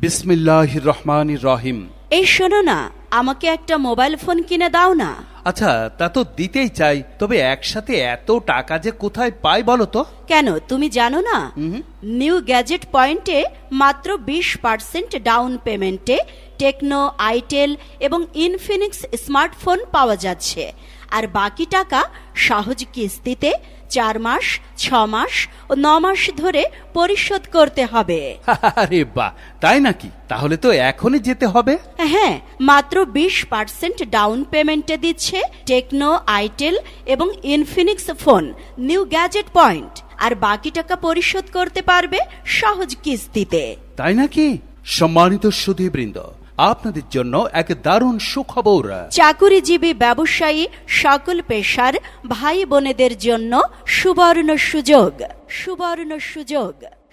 বিসমিল্লাহ রহমান রহিম এই শোনো না আমাকে একটা মোবাইল ফোন কিনে দাও না। আচ্ছা তা তো দিতেই চাই তবে একসাথে এত টাকা যে কোথায় পাই বলো তো? কেন তুমি জানো না? নিউ গ্যাজেট পয়েন্টে মাত্র বিশ পার্সেন্ট ডাউন পেমেন্টে টেকনো আইটেল এবং ইনফিনিক্স স্মার্টফোন পাওয়া যাচ্ছে। আর বাকি টাকা সহজ কিস্তিতে চার মাস ছ মাস ও ন মাস ধরে পরিশোধ করতে হবে। আরে বাহ তাই নাকি? তাহলে তো এখনই যেতে হবে। হ্যাঁ মাত্র বিশ পার্সেন্ট ডাউন পেমেন্টে দিচ্ছে টেকনো আইটেল এবং Infinix phone new gadget point. আর বাকি টাকা পরিশোধ করতে পারবে সহজ কিস্তিতে। তাই নাকি? সম্মানিত সুধীবৃন্দ আপনাদের জন্য এক দারুণ সুখবর। চাকুরিজীবী ব্যবসায়ী সকল পেশার ভাই বোনেদের জন্য সুবর্ণ সুযোগ সুবর্ণ সুযোগ।